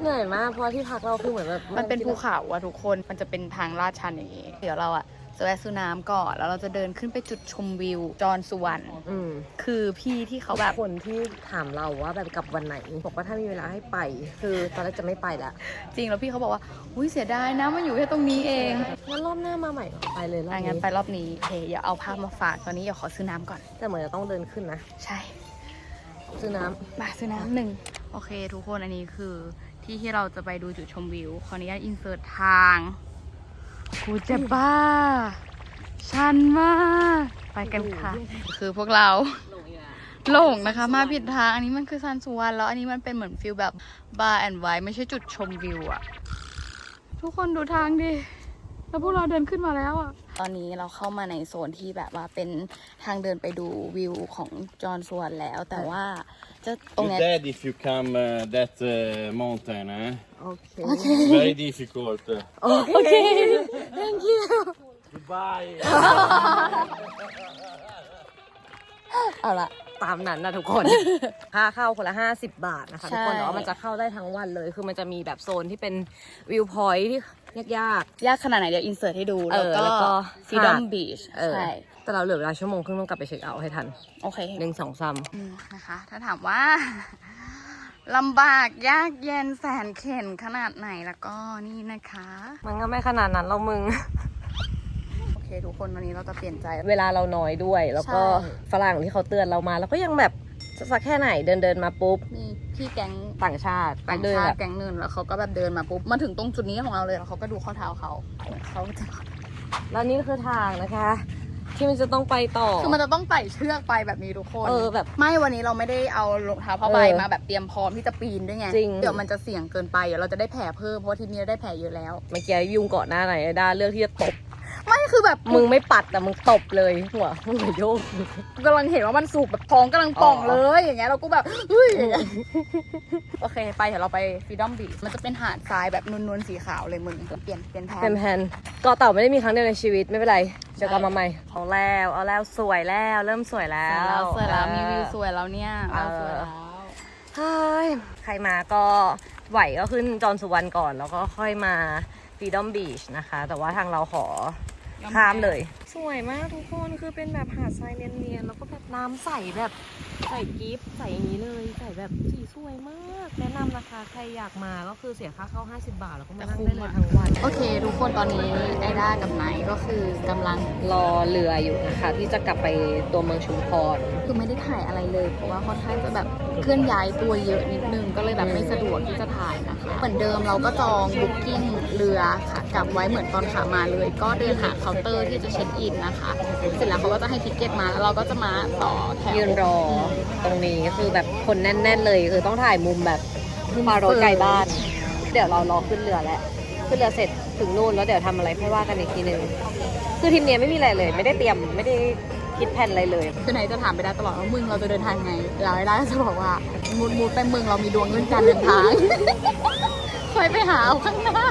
[SPEAKER 2] เหนื่อยมากเพราะที่พักเราคือเหมือนแบบ
[SPEAKER 3] มันเป็นภูเขาอะทุกคนมันจะเป็นทางลาดชันอย่างนี้ เดี๋ยวเราอะ จะแวะซื้อน้ำก่อน แล้วเราจะเดินขึ้นไปจุดชมวิว จอห์นสุวรรณ
[SPEAKER 2] อืม
[SPEAKER 3] คือพี่ที่เขาแบบ
[SPEAKER 2] คนที่ถามเราว่าแบบกลับวันไหนบอกว่าถ้ามีเวลาให้ไป คือตอนแรกจะไม่ไปละ
[SPEAKER 3] จริงแล้วพี่เขาบอกว่าอุ้ยเสียดายนะมันอยู่แค่ตรงนี้เอง
[SPEAKER 2] งั้นรอบหน้ามาใหม่เหรอไปเลยรอบ
[SPEAKER 3] อะงั้น
[SPEAKER 2] นี้
[SPEAKER 3] ไปรอบนี้โอเคเดี๋ยวเอาภาพมาฝากตอนนี้เดี๋ยวขอซื้อน้ำก่อน
[SPEAKER 2] แต่เหมือนจะต้องเดินขึ้นนะ
[SPEAKER 3] ใช่
[SPEAKER 2] ซื้อน้ำ
[SPEAKER 3] มาซื้อน้ำหนึ่งโอเค ทุกคนอันนี้คือที่ที่เราจะไปดูจุดชมวิว ขออนุญาตอินเสิร์ตทาง กูจะบ้า ชันมาก ไปกันค่ะ คือพวกเราหลงนะคะ มาผิดทาง อันนี้มันคือซันสุวรรณแล้วอันนี้มันเป็นเหมือนฟิลแบบบาร์แอนด์ไวไม่ใช่จุดชมวิวอะทุกคนดูทางดิแล้วพวกเราเดินขึ้นมาแล้วอะตอนนี้เราเข้ามาในโซนที่แบบว่าเป็นทางเดินไปดูวิวของจอห์นสวนแล้ว แต่ว่า จะตรง
[SPEAKER 6] You're
[SPEAKER 3] เนี้ย
[SPEAKER 6] dead if you come uh, that uh, mountain, eh?
[SPEAKER 7] โอเค
[SPEAKER 6] It's very difficult.
[SPEAKER 3] โอเค thank you
[SPEAKER 6] Goodbye.
[SPEAKER 3] เอาละ
[SPEAKER 2] ตามนั้นนะทุกคน ค่าเข้าคนละ 50 บาทนะคะ ทุกคน
[SPEAKER 3] ใช่
[SPEAKER 2] แต่ว่ามันจะเข้าได้ทั้งวันเลย คือมันจะมีแบบโซนที่เป็นวิวพอยท์ที่ยาก
[SPEAKER 3] ยากขนาดไหนเดี๋ยวอินเสิร์ตให้ดู
[SPEAKER 2] เออแล้วก็
[SPEAKER 3] ฟรีดอม
[SPEAKER 2] หาด
[SPEAKER 3] บีช
[SPEAKER 2] ๆเออ
[SPEAKER 3] ใช่
[SPEAKER 2] แต่เราเหลือเวลาชั่วโมงครึ่งต้องกลับไปเช็คเอาท์ให้ทัน
[SPEAKER 3] โอเค
[SPEAKER 2] หนึ่งสองสาม
[SPEAKER 3] อืมนะคะ ถ้าถามว่าลำบากยากเย็นแสนเข็นขนาดไหนแล้วก็นี่นะคะ
[SPEAKER 2] มันก็ไม่ขนาดนั้นเรามึง
[SPEAKER 3] โอเค ทุกคนวันนี้เราจะเปลี่ยนใจ
[SPEAKER 2] เวลาเราน้อยด้วย แล้วก็
[SPEAKER 3] ใช่
[SPEAKER 2] ฝรั่งที่เขาเตือนเรามาเราก็ยังแบบสักแค่ไหนเดินเดินๆมาปุ๊บ
[SPEAKER 3] นี่พี่แก๊ง
[SPEAKER 2] ต่างชาติ
[SPEAKER 3] ต่าง
[SPEAKER 2] เดิน
[SPEAKER 3] ชา
[SPEAKER 2] แบ
[SPEAKER 3] ติ
[SPEAKER 2] บ
[SPEAKER 3] แก๊งหนึ่งแล้วเขาก็แบบเดินมาปุ๊บมาถึงตรงจุดนี้ของเราเลยแล้วเขาก็ดูข้อเท้าเขาเขาจะ
[SPEAKER 2] แล้วนี่คือทางนะคะ ที่มันจะต้องไปต่อ
[SPEAKER 3] คือมันจะต้องไต่เชือกไปแบบนี้ทุกคน
[SPEAKER 2] เออแบบ
[SPEAKER 3] ไม่วันนี้เราไม่ได้เอารองเท้าผ้าใบ
[SPEAKER 2] เออ
[SPEAKER 3] มาแบบเตรียมพร้อมที่จะปีนด้วยไง
[SPEAKER 2] จริง
[SPEAKER 3] เดี๋ยวมันจะเสี่ยงเกินไปเดี๋ยวเราจะได้แผลเพิ่มเพราะว่าทีนี้เราได้แผลเยอะแล้ว
[SPEAKER 2] เมื่อกี้ยุงเกาะหน้าไหนด้าเลือกที่จะตบ
[SPEAKER 3] ไม่คือแบบ
[SPEAKER 2] มึงไม่ปัดแต่มึงตบเลยหัวหัวโยก
[SPEAKER 3] กำลังเห็นว่ามันสุกแบบท้องกำลังป่อง
[SPEAKER 2] อ๋อ
[SPEAKER 3] เลยอย่างเงี้ยเราก็แบบเฮ้ยอย่างเงี้ยโอเคไปเดี๋ยวเราไปฟรีดอมบีมันจะเป็นหาดทรายแบบนวลๆสีขาวเลยมึงเปลี่ยนเปลี่ยนแผน
[SPEAKER 2] เป็นแผนเกาะเต่าไม่ได้มีครั้งเดียวในชีวิตไม่เป็นไรเจอกันมาใหม่เอาแล้วเอาแล้วสวยแล้ว เริ่มสวยแล้
[SPEAKER 3] สวยแล้ว
[SPEAKER 2] ว
[SPEAKER 3] สวยแล้ว
[SPEAKER 2] เออ
[SPEAKER 3] มีวิวสวยแล้วเนี่ย
[SPEAKER 2] เออ
[SPEAKER 3] เราสวยแล้ว
[SPEAKER 2] เฮ้ยใครมาก็ไหวก็ขึ้นจอห์นสุวรรณก่อน แล้วก็ค่อยมาฟรีดอมบีชนะคะ แต่ว่าทางเราขอ ข้ามเลย สวยมากทุกคนคือเป็นแบบหาดทรายเนียนๆแล้วก็แบบน้ำใสแบบใส่กิฟต์ใส่อย่างนี้เลยใส่แบบสีสวยมาก แนะนำนะคะใครอยากมาก็คือเสียค่าเข้า 50 บาท แล้วก็มานั่งได้เลยทั้งวัน
[SPEAKER 3] โอเคทุกคนตอนนี้ไอด้ากับไนท์ก็คือกำลัง
[SPEAKER 2] รอเรืออยู่นะคะ ที่จะกลับไปตัวเมืองชุมพร
[SPEAKER 3] คือไม่ได้ถ่ายอะไรเลย เพราะว่าค่อนข้างจะแบบเคลื่อนย้ายตัวเยอะนิดนึงก็เลยแบบไม่สะดวกที่จะถ่ายนะคะ เหมือนเดิมเราก็จองบุ๊กิ้งเรือค่ะ กลับไว้เหมือนตอนขามาเลย ก็เดินหาเคาน์เตอร์ที่จะเช็คอินนะคะ เสร็จแล้วเขาก็จะให้ทิกเก็ตมาแล้วเราก็จะมาต่อแถว
[SPEAKER 2] ยืนรอตรงนี้คือแบบคนแน่น ๆ เลย คือต้องถ่ายมุมแบบมารถไกลบ้าน เดี๋ยวเรารอขึ้นเรือแล้ว ขึ้นเรือเสร็จถึงนู่นแล้วเดี๋ยวทำอะไรค่อยว่ากันอีกทีนึงคือทีมเนี้ยไม่มีอะไรเลย ไม่ได้เตรียมไม่ได้คิดแผนอะไรเลย
[SPEAKER 3] คือไหนจะถามไปได้ตลอดว่ามึงเราจะเดินทางไงเราไอ้ด้าก็จะบอกว่ามูดมูดไปเมืองเรามีดวงเรื่องการเดินทางคอยไปหาเอาข้างหน้า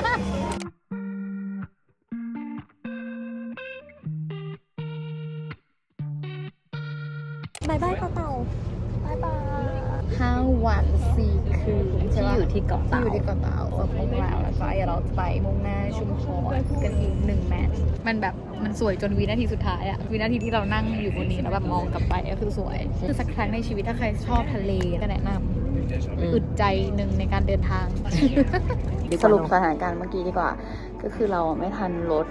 [SPEAKER 3] วันสี่คืน
[SPEAKER 2] ที่
[SPEAKER 3] ใช่ปะ
[SPEAKER 2] อยู่ที่เกาะ
[SPEAKER 3] ที่
[SPEAKER 2] เต่า
[SPEAKER 3] อยู่ที่เกาะเต่าของพวกเรานะคะเดี๋ยวเราจะไปมุ่งหน้าชุมพรกันอีกหนึ่งแมตช์มันแบบมันสวยจนวินาทีสุดท้ายอะวินาทีที่เรานั่งอยู่บนนี้แล้วแบบมองกลับไปก็คือสวยคือสักครั้งในชีวิตถ้าใครชอบทะเลก็แนะนำอึดใจหนึ่งในการเดินทาง สรุปสถานการณ์เมื่อกี้ดีกว่า ก็คือเราไม่ทันรถ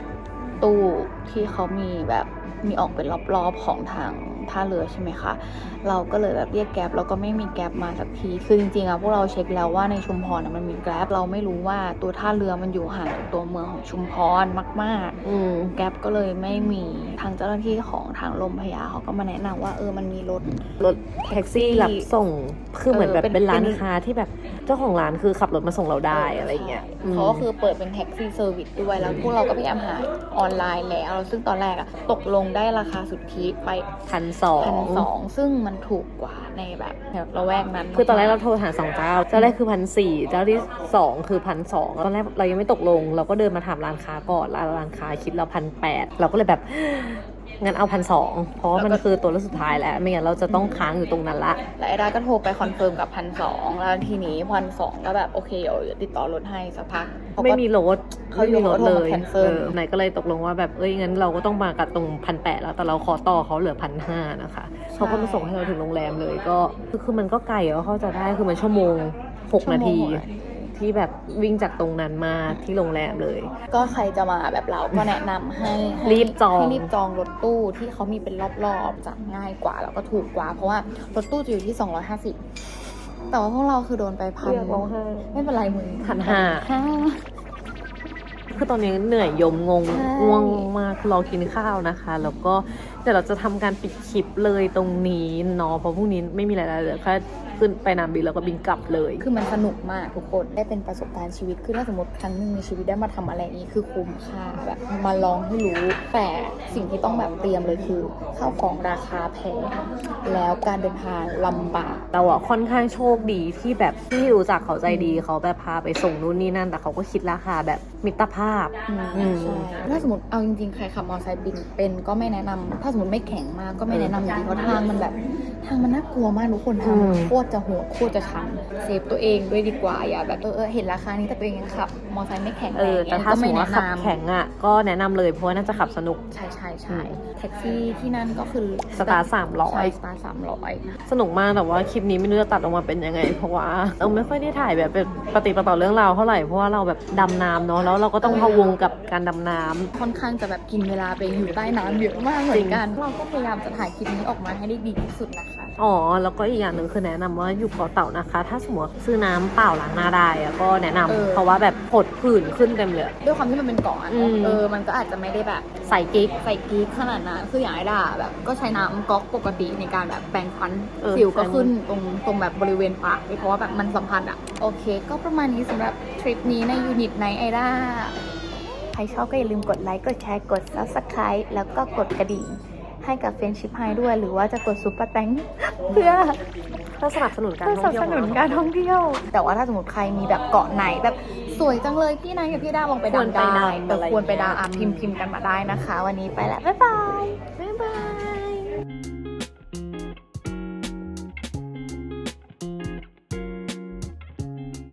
[SPEAKER 3] ตู้ที่เขามีแบบมีออกเป็นรอบๆของทาง ท่าเรือใช่ไหมคะ เราก็เลยแบบเรียกแก๊ปแล้วก็ไม่มีแก๊ปมาสักที คือจริงๆอะพวกเราเช็คแล้วว่าในชุมพรอะมันมีแก๊ปเราไม่รู้ว่าตัวท่าเรือมันอยู่ห่างจากตัวเมืองของชุมพรมาก
[SPEAKER 2] อืม
[SPEAKER 3] ๆแก๊ปก็เลยไม่มีทางเจ้าหน้าที่ของทางลมพยาเขาก็มาแนะนำว่าเออมันมีรถ
[SPEAKER 8] รถแท็กซี่รับส่งคือเหมือนแบบ
[SPEAKER 3] เออเป็น
[SPEAKER 8] เป็นร้าน
[SPEAKER 3] เป็น
[SPEAKER 8] ค้าที่แบบ เจ้าของร้านคือขับรถมาส่งเราได้อะไรเงี้ยอืม
[SPEAKER 3] เขาก็คือเปิดเป็นแท็กซี่เซอร์วิสด้วย แล้วพวกเราก็พยายามหาออนไลน์แล้ว ซึ่งตอนแรกอะตกลงได้ราคาสุทธิไป
[SPEAKER 8] พันสอ
[SPEAKER 3] พัน
[SPEAKER 8] ง
[SPEAKER 3] สองซึ่งมันถูกกว่าในแบบแถวละแวกนั้น
[SPEAKER 8] คือตอนแรกเราโทรหาสองเจ้า เจ้าแรกคือพันสี่เจ้าที่สองคือพันสองตอนแรกเรายังไม่ตกลง เราก็เดินมาถามร้านค้าก่อนร้านร้านค้าคิดเราพันแปดเราก็เลยแบบ งั้นเอาพันสองเพราะว่ามันคือตัวเลือกสุดท้ายแล้ว ไม่งั้นเราจะต้องค้างอยู่ตรงนั้นละ
[SPEAKER 3] แล้วไอ้ดาก็โทรไปคอนเฟิร์มกับพันสองแล้วทีนี้พันสองก็แบบโอเคเดี๋ยวติดต่อรถให้สักพักเขาก็
[SPEAKER 8] ไม่มีรถ
[SPEAKER 3] เขา
[SPEAKER 8] ไม่มีรถ
[SPEAKER 3] โทร
[SPEAKER 8] เล
[SPEAKER 3] มาย cancel
[SPEAKER 8] เออนายก็เลยตกลงว่าแบบเอ้ยงั้นเราก็ต้องมากับตรงพันแปดแล้วแต่เราขอต่อเขาเหลือพันห้านะคะเขาก็มาส่งให้เราถึงโรงแรมเลยก็คือคือมันก็ไกลก็เข้าใจะได้คือมันชั่วโมงหกนาที
[SPEAKER 3] ชั่วโมงหกนาที
[SPEAKER 8] ที่แบบวิ่งจากตรงนั้นมาที่โรงแรมเลย
[SPEAKER 3] ก็ใครจะมาแบบเราก็แนะนำให้ให้
[SPEAKER 8] รีบจอง
[SPEAKER 3] ให้รีบจองรถตู้ที่เขามีเป็นรอบๆจะง่ายกว่าแล้วก็ถูกกว่า เพราะว่ารถตู้จะอยู่ที่ 250 แต่ว่าพวกเราคือโดนไปพัน
[SPEAKER 8] อยากร้องไห้
[SPEAKER 3] ไม่เป็นไรมึง
[SPEAKER 8] พันห้า
[SPEAKER 3] ห้า
[SPEAKER 2] คือตอนนี้เหนื่อยยมงง
[SPEAKER 3] ใช่
[SPEAKER 2] ง่วงมากคือรอกินข้าวนะคะ แล้วก็เดี๋ยวเราจะทำการปิดคลิปเลยตรงนี้เนาะเพราะพรุ่งนี้ไม่มีอะไรแล้วเหลือแค่ ขึ้นไปนามบินแล้วก็บินกลับเลย
[SPEAKER 3] คือมันสนุกมากทุกคนได้เป็นประสบการณ์ชีวิตคือถ้าสมมติครั้งหนึ่งในชีวิตได้มาทำอะไรอย่างนี้คือคุ้มค่าแบบมาลองให้รู้แต่สิ่งที่ต้องแบบเตรียมเลยคือข้าวของราคาแพงแล้วการเดินทางลำบาก
[SPEAKER 2] เราอะค่อนข้างโชคดีที่แบบที่รู้จักเขาใจดีเขาแบบพาไปส่งนู่นนี่นั่น แต่เขาก็คิดราคาแบบมิตรภาพ อืม
[SPEAKER 3] ใช่ถ้าสมมติเอาจริงๆ ใครขับมอเตอร์ไซค์บินเป็นก็ไม่แนะนำถ้าสมมติไม่แข็งมากก็ไม่แนะนำอยู่ดีเพราะทางมันแบบทางมันน่ากลัวมากทุกคนทางมัน
[SPEAKER 2] อืม
[SPEAKER 3] โคตรจะโหดโคตรจะชันเซฟตัวเองด้วยดีกว่าอย่าแบบเออเออเห็นราคานี้แต่ตัวเองยังขับมอเตอร์ไซค์ไม่แข็ง
[SPEAKER 2] เอ
[SPEAKER 3] แรง
[SPEAKER 2] อแต่ถ้าสมมติว่าขับ
[SPEAKER 3] ก็ไนะนำ
[SPEAKER 2] แข็งอะก็แนะนำเลยเพราะว่าน่าจะขับสนุก
[SPEAKER 3] ใช่ใช่ใช่แท็กซี่ที่นั่นก็คือ
[SPEAKER 2] สตาร์ท300
[SPEAKER 3] ใช่สตาร์สามร้อย
[SPEAKER 2] สนุกมากแต่ว่าคลิปนี้ไม่รู้จะตัดออกมาเป็นยังไง เพราะว่าเราไม่ค่อยได้ถ่ายแบบเป็นปฏิปต่อเรื่องราวเท่าไหร่เพราะว่าเราแบบดำน้ำเนาะแล้วเราก็ต้องพะวงกับการดำน้ำ
[SPEAKER 3] ค่อนข้างจะแบบกินเวลาไปอยู่ใต้น้ำเยอะมากเหมือนกัน เราก็พยายามจะถ่ายคลิปนี้ออกมาให้ได้ดีที่สุดนะคะ
[SPEAKER 2] อ๋อ แล้วก็อีกอย่างหนึ่งคือแนะนำว่าอยู่เกาะเต่านะคะ ถ้าสมมติซื้อน้ำเปล่าล้างหน้าได้อะก็แนะนำ
[SPEAKER 3] เออ
[SPEAKER 2] เพราะว่าแบบผดผื่นขึ้นเต็มเลย
[SPEAKER 3] ด้วยความที่มันเป็นเกาะอะ
[SPEAKER 2] อื
[SPEAKER 3] เนาะ
[SPEAKER 2] ม
[SPEAKER 3] เออ มันก็อาจจะไม่ได้แบบ
[SPEAKER 2] ใส่กิ๊ก
[SPEAKER 3] ใส่กิ๊กขนาดนั้นคืออย่างไอ้ด่าแบบก็ใช้น้ำก๊อกปกติในการแบบแปรงฟัน
[SPEAKER 2] เออ
[SPEAKER 3] สิวก็
[SPEAKER 2] ใช่
[SPEAKER 3] ขึ้นตรงตรงแบบบริเวณปากด้วยเพราะว่าแบบมันสัมผัสอะโอเค ก็ประมาณนี้สำหรับทริปนี้ในยูนิตในไอด้าใครชอบก็อย่าลืมกดไลค์ กดแชร์ กด subscribe แล้วก็กดกระดิ่ง ให้กับเฟรนชิพไฮด้วย หรือว่าจะกดซุปเปอร์แตงเพื่อ
[SPEAKER 2] เพื่อสนับสนุนการ
[SPEAKER 3] เพื่อ
[SPEAKER 2] ท่
[SPEAKER 3] ส
[SPEAKER 2] อง
[SPEAKER 3] นับ
[SPEAKER 2] เที่ยว
[SPEAKER 3] สนุนการท่องเที่ยว แต่ว่าถ้าสมมติใครมีแบบเกาะไหนแบบ สวยจังเลยพี่นายกับพี่ดาลองไป
[SPEAKER 2] ควร
[SPEAKER 3] ดำ
[SPEAKER 2] ไป
[SPEAKER 3] ได้
[SPEAKER 2] ดำ
[SPEAKER 3] เออ
[SPEAKER 2] อะไร
[SPEAKER 3] ควรไป
[SPEAKER 2] อย่างเงี้ย
[SPEAKER 3] ดำอะพิมพ์พิมพ์กันมาได้นะคะ วันนี้ไปแล้ว บ๊ายบาย
[SPEAKER 2] บ๊าย